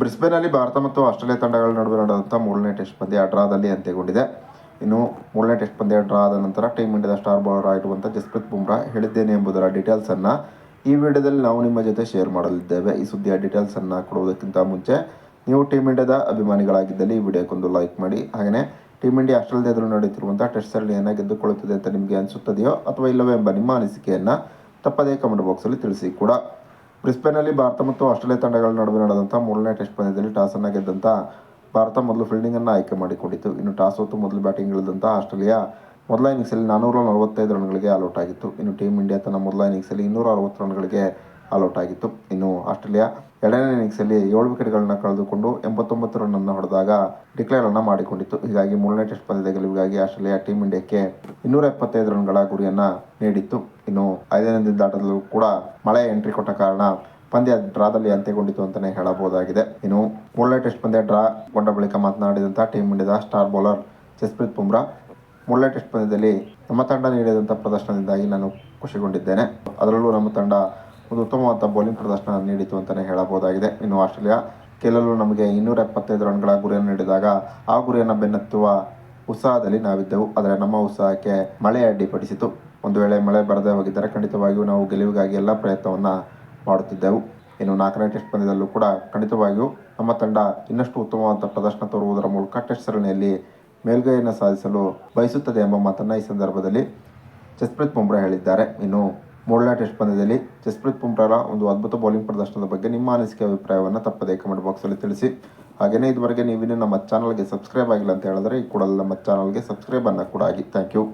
ಬ್ರಿಸ್ಬೇನಲ್ಲಿ ಭಾರತ ಮತ್ತು ಆಸ್ಟ್ರೇಲಿಯಾ ತಂಡಗಳ ನಡುವೆ ನಡೆದಂಥ ಮೂರನೇ ಟೆಸ್ಟ್ ಪಂದ್ಯ ಡ್ರಾದಲ್ಲಿ ಅಂತ್ಯಗೊಂಡಿದೆ. ಇನ್ನು ಮೂರನೇ ಟೆಸ್ಟ್ ಪಂದ್ಯ ಡ್ರಾ ಆದ ನಂತರ ಟೀಮ್ ಇಂಡಿಯಾದ ಸ್ಟಾರ್ ಬೌಲರ್ ಆಗಿರುವಂಥ ಜಸ್ಪ್ರೀತ್ ಬುಮ್ರಾ ಹೇಳಿದ್ದೇನೆ ಎಂಬುದರ ಡೀಟೇಲ್ಸನ್ನು ಈ ವಿಡಿಯೋದಲ್ಲಿ ನಾವು ನಿಮ್ಮ ಜೊತೆ ಶೇರ್ ಮಾಡಲಿದ್ದೇವೆ. ಈ ಸುದ್ದಿಯ ಡೀಟೇಲ್ಸನ್ನು ಕೊಡುವುದಕ್ಕಿಂತ ಮುಂಚೆ ನೀವು ಟೀಮ್ ಇಂಡಿಯಾದ ಅಭಿಮಾನಿಗಳಾಗಿದ್ದಲ್ಲಿ ಈ ವಿಡಿಯೋಕ್ಕೊಂದು ಲೈಕ್ ಮಾಡಿ. ಹಾಗೆಯೇ ಟೀಮ್ ಇಂಡಿಯಾ ಆಸ್ಟ್ರೇಲಿಯಾ ಎದುರು ನಡೆಯುತ್ತಿರುವಂಥ ಟೆಸ್ಟ್ ಸರಣಿಯನ್ನು ಗೆದ್ದುಕೊಳ್ಳುತ್ತದೆ ಅಂತ ನಿಮಗೆ ಅನಿಸುತ್ತದೆಯೋ ಅಥವಾ ಇಲ್ಲವೇ ಎಂಬ ನಿಮ್ಮ ಅನಿಸಿಕೆಯನ್ನು ತಪ್ಪದೇ ಕಮೆಂಟ್ ಬಾಕ್ಸಲ್ಲಿ ತಿಳಿಸಿ ಕೂಡ. ಬ್ರಿಸ್ಬೇನಲ್ಲಿ ಭಾರತ ಮತ್ತು ಆಸ್ಟ್ರೇಲಿಯಾ ತಂಡಗಳ ನಡುವೆ ನಡೆದಂಥ ಮೂರನೇ ಟೆಸ್ಟ್ ಪಂದ್ಯದಲ್ಲಿ ಟಾಸನ್ನು ಗೆದ್ದಂಥ ಭಾರತ ಮೊದಲು ಫೀಲ್ಡಿಂಗನ್ನು ಆಯ್ಕೆ ಮಾಡಿಕೊಂಡಿತ್ತು ಇನ್ನು ಟಾಸ್ ಹೊತ್ತು ಮೊದಲು ಬ್ಯಾಟಿಂಗ್ ಇಳಿದಂಥ ಆಸ್ಟ್ರೇಲಿಯಾ ಮೊದಲ ಇನ್ನಿಂಗ್ಸಲ್ಲಿ ನಾನ್ನೂರ ನಲವತ್ತೈದು ರನ್ಗಳಿಗೆ ಆಲ್ಔಟ್ ಆಗಿತ್ತು. ಇನ್ನು ಟೀಮ್ ಇಂಡಿಯಾ ತನ್ನ ಮೊದಲ ಇನ್ನಿಂಗ್ಸಲ್ಲಿ ಇನ್ನೂರ ಅರವತ್ತು ರನ್ಗಳಿಗೆ ಆಲ್ಔಟ್ ಆಗಿತ್ತು. ಇನ್ನು ಆಸ್ಟ್ರೇಲಿಯಾ ಎರಡನೇ ಇನ್ನಿಂಗ್ಸಲ್ಲಿ ಏಳು ವಿಕೆಟ್ಗಳನ್ನು ಕಳೆದುಕೊಂಡು ಎಂಬತ್ತೊಂಬತ್ತು ರನ್ನನ್ನು ಹೊಡೆದಾಗ ಡಿಕ್ಲೇರ್ ಅನ್ನು ಮಾಡಿಕೊಂಡಿತ್ತು. ಹೀಗಾಗಿ ಮೂರನೇ ಟೆಸ್ಟ್ ಪಂದ್ಯದ ಗೆಲುವಿಗಾಗಿ ಆಸ್ಟ್ರೇಲಿಯಾ ಟೀಮ್ ಇಂಡಿಯಾಕ್ಕೆ ಇನ್ನೂರ ಎಪ್ಪತ್ತೈದು ರನ್ಗಳ ಗುರಿಯನ್ನ ನೀಡಿತ್ತು. ಇನ್ನು ಐದನೇ ದಿನದಾಟದಲ್ಲೂ ಕೂಡ ಮಳೆ ಎಂಟ್ರಿ ಕೊಟ್ಟ ಕಾರಣ ಪಂದ್ಯ ಡ್ರಾದಲ್ಲಿ ಅಂತ್ಯಗೊಂಡಿತು ಅಂತಾನೆ ಹೇಳಬಹುದಾಗಿದೆ. ಇನ್ನು ಮೂರನೇ ಟೆಸ್ಟ್ ಪಂದ್ಯ ಡ್ರಾ ಕೊಂಡ ಬಳಿಕ ಮಾತನಾಡಿದಂಥ ಟೀಮ್ ಇಂಡಿಯಾದ ಸ್ಟಾರ್ ಬೌಲರ್ ಜಸ್ಪ್ರೀತ್ ಬುಮ್ರಾ, ಮೂರನೇ ಟೆಸ್ಟ್ ಪಂದ್ಯದಲ್ಲಿ ನಮ್ಮ ತಂಡ ನೀಡಿದಂಥ ಪ್ರದರ್ಶನದಿಂದಾಗಿ ನಾನು ಖುಷಿಗೊಂಡಿದ್ದೇನೆ. ಅದರಲ್ಲೂ ನಮ್ಮ ತಂಡ ಒಂದು ಉತ್ತಮವಾದ ಬೌಲಿಂಗ್ ಪ್ರದರ್ಶನ ನೀಡಿತು ಅಂತಲೇ ಹೇಳಬಹುದಾಗಿದೆ. ಇನ್ನು ಆಸ್ಟ್ರೇಲಿಯಾ ಕೆಲವರು ನಮಗೆ ಇನ್ನೂರ ಎಪ್ಪತ್ತೈದು ರನ್ಗಳ ಗುರಿಯನ್ನು ನೀಡಿದಾಗ ಆ ಗುರಿಯನ್ನು ಬೆನ್ನತ್ತುವ ಉತ್ಸಾಹದಲ್ಲಿ ನಾವಿದ್ದೆವು. ಆದರೆ ನಮ್ಮ ಉತ್ಸಾಹಕ್ಕೆ ಮಳೆ ಅಡ್ಡಿಪಡಿಸಿತು. ಒಂದು ವೇಳೆ ಮಳೆ ಬರದೇ ಹೋಗಿದ್ದರೆ ಖಂಡಿತವಾಗಿಯೂ ನಾವು ಗೆಲುವಿಗಾಗಿ ಎಲ್ಲ ಪ್ರಯತ್ನವನ್ನು ಮಾಡುತ್ತಿದ್ದೆವು. ಇನ್ನು ನಾಲ್ಕನೇ ಟೆಸ್ಟ್ ಪಂದ್ಯದಲ್ಲೂ ಕೂಡ ಖಂಡಿತವಾಗಿಯೂ ನಮ್ಮ ತಂಡ ಇನ್ನಷ್ಟು ಉತ್ತಮವಾದ ಪ್ರದರ್ಶನ ತೋರುವುದರ ಮೂಲಕ ಟೆಸ್ಟ್ ಸರಣಿಯಲ್ಲಿ ಮೇಲ್ಗೈಯನ್ನು ಸಾಧಿಸಲು ಬಯಸುತ್ತದೆ ಎಂಬ ಮಾತನ್ನು ಈ ಸಂದರ್ಭದಲ್ಲಿ ಜಸ್ಪ್ರೀತ್ ಬುಮ್ರಾ ಹೇಳಿದ್ದಾರೆ. ಇನ್ನು ಮೂರನೇ ಟೆಸ್ಟ್ ಪಂದ್ಯದಲ್ಲಿ ಜಸ್ಪ್ರೀತ್ ಬುಮ್ರಾರ ಒಂದು ಅದ್ಭುತ ಬೌಲಿಂಗ್ ಪ್ರದರ್ಶನದ ಬಗ್ಗೆ ನಿಮ್ಮ ಅನಿಸಿಕೆ ಅಭಿಪ್ರಾಯವನ್ನು ತಪ್ಪದೇ ಕಮೆಂಟ್ ಬಾಕ್ಸಲ್ಲಿ ತಿಳಿಸಿ. ಹಾಗೆಯೇ ಇದುವರೆಗೆ ನೀವಿನ್ನೂ ನಮ್ಮ ಚಾನಲ್ಗೆ ಸಬ್ಸ್ಕ್ರೈಬ್ ಆಗಿಲ್ಲ ಅಂತ ಹೇಳಿದ್ರೆ ಈ ಕೂಡಲೇ ನಮ್ಮ ಚಾನಲ್ಗೆ ಸಬ್ಸ್ಕ್ರೈಬ್ ಅನ್ನು ಕೂಡ ಆಗಿ. Thank you